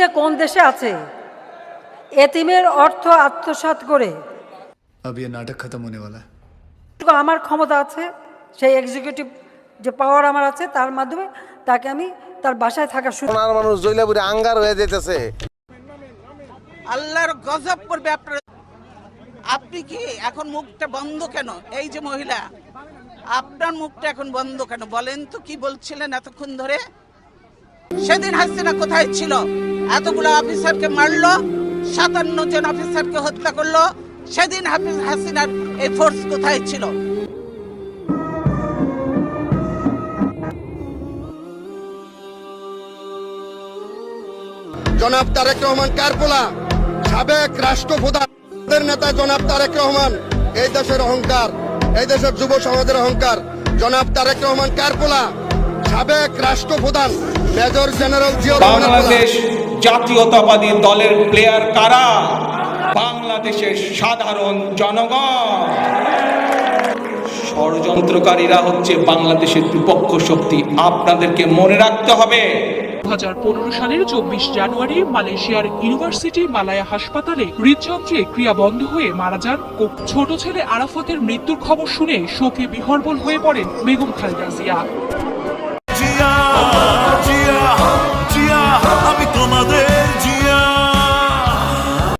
যে কোন দেশে আছে এতিমের অর্থ আত্মসাৎ করে अब ये नाटक खत्म होने वाला है যেটুকু আমার ক্ষমতা আছে সেই এক্সিকিউটিভ যে পাওয়ার আমার আছে তার মাধ্যমে তাকে আমি তার বাসায় থাকার সুযোগ সোনার মানুষ জৈলাপুরে আঙ্গার হয়ে যেতেছে আল্লাহর গজব করবে আপনার আপনি কি এখন মুখটা বন্ধ কেন এই যে মহিলা আপনার মুখটা এখন বন্ধ কেন বলেন তো কি বলছিলেন এতক্ষণ ধরে সেদিন হাসিনা কোথায় ছিল এতগুলো অফিসারকে মারলো, সাতান্ন জন অফিসারকে হত্যা করল। সেদিন হাফিজ হাসিনার এই ফোর্স কোথায় ছিল? জনাব তারেক রহমান কারপোলা, সাবেক রাষ্ট্রপ্রধান নেতা জনাব তারেক রহমান, এই দেশের অহংকার, এই দেশের যুব সমাজের অহংকার। জনাব তারেক রহমান কারপোলা সাবেক রাষ্ট্রপ্রধান মেজর জেনারেল কারপোলা। বাংলাদেশ জাতীয়তাবাদী দলের প্লেয়ার কারা? বাংলাদেশের সাধারণ জনগণ। ষড়যন্ত্রকারীরা হচ্ছে বাংলাদেশের বিপক্ষ শক্তি। আপনাদেরকে মনে রাখতে হবে। দু হাজার পনেরো সালের চব্বিশ জানুয়ারি মালয়েশিয়ার ইউনিভার্সিটি মালায়া হাসপাতালে হৃদযন্ত্রে ক্রিয়া বন্ধ হয়ে মারা যান ছোট ছেলে আরাফতের মৃত্যুর খবর শুনে শোকে বিহর্বল হয়ে পড়েন বেগম খালেদা জিয়া।